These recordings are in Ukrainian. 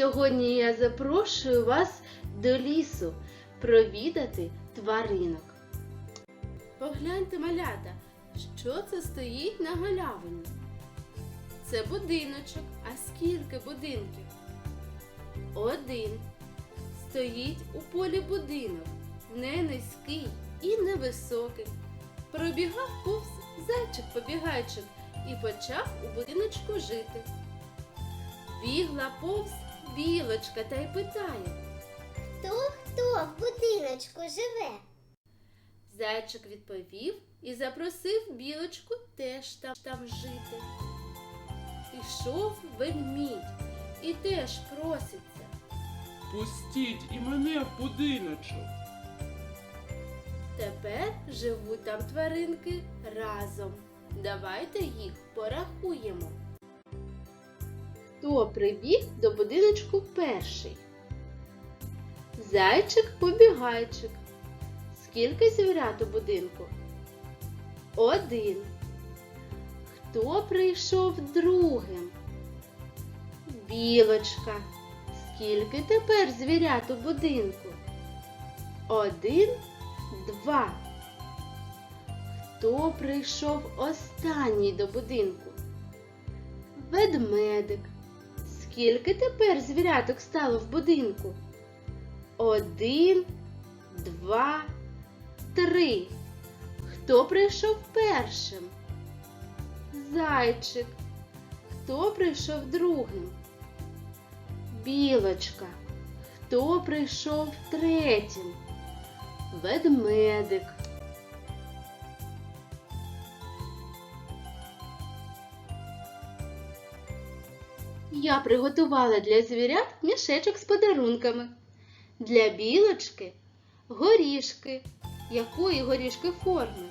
Сьогодні я запрошую вас до лісу провідати тваринок. Погляньте, малята, що це стоїть на галявині. Це будиночок. А скільки будинків? Один. Стоїть у полі будинок, не низький і невисокий. Пробігав повз зайчик-побігайчик і почав у будиночку жити. Бігла повз білочка та й питає. Хто хто в будиночку живе? Зайчик відповів і запросив білочку теж там, там жити. Пішов ведмідь і теж проситься. Пустіть і мене в будиночок. Тепер живуть там тваринки разом. Давайте їх порахуємо. Хто прибіг до будиночку перший? Зайчик-побігайчик. Скільки звірят у будинку? Один. Хто прийшов другим? Білочка. Скільки тепер звірят у будинку? Один, два. Хто прийшов останній до будинку? Ведмедик. Скільки тепер звіряток стало в будинку? Один, два, три. Хто прийшов першим? Зайчик. Хто прийшов другим? Білочка. Хто прийшов третім? Ведмедик. Я приготувала для звірят мішечок з подарунками. Для білочки горішки. Якої горішки форми?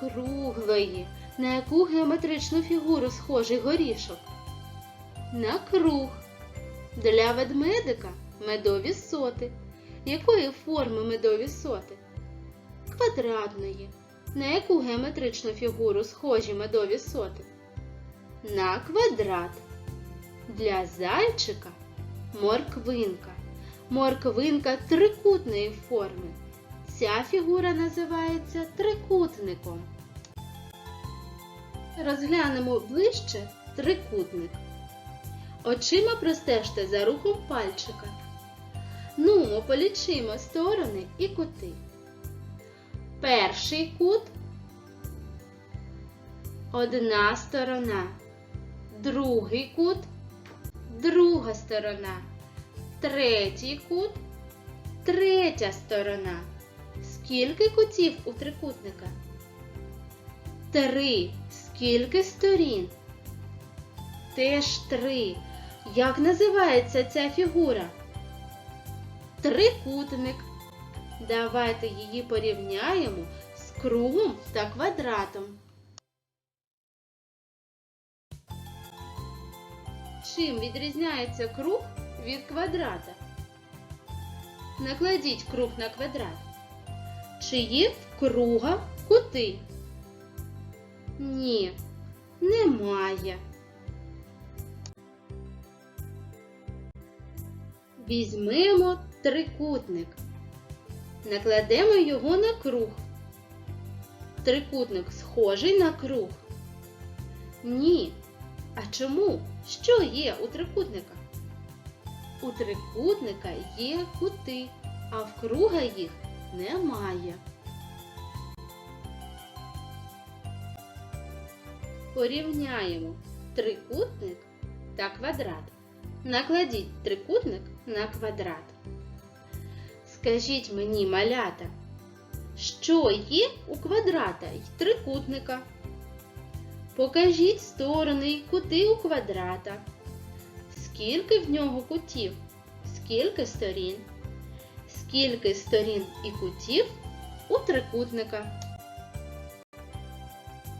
Круглої. На яку геометричну фігуру схожий горішок? На круг. Для ведмедика медові соти. Якої форми медові соти? Квадратної. На яку геометричну фігуру схожі медові соти? На квадрат. Для зайчика морквинка. Морквинка трикутної форми. Ця фігура називається трикутником. Розглянемо ближче трикутник. Очима простежте за рухом пальчика. Ну, полічимо сторони і кути. Перший кут одна сторона, другий кут друга сторона, третій кут третя сторона. Скільки кутів у трикутника? Три. Скільки сторін? Теж три. Як називається ця фігура? Трикутник. Давайте її порівняємо з кругом та квадратом. Чим відрізняється круг від квадрата? Накладіть круг на квадрат. Чи є в круга кути? Ні, немає. Візьмемо трикутник. Накладемо його на круг. Трикутник схожий на круг. Ні. А чому? Що є у трикутника? У трикутника є кути, а в круга їх немає. Порівняємо трикутник та квадрат. Накладіть трикутник на квадрат. Скажіть мені, малята, що є у квадрата й трикутника? Покажіть сторони й кути у квадрата. Скільки в нього кутів? Скільки сторін? Скільки сторін і кутів у трикутника?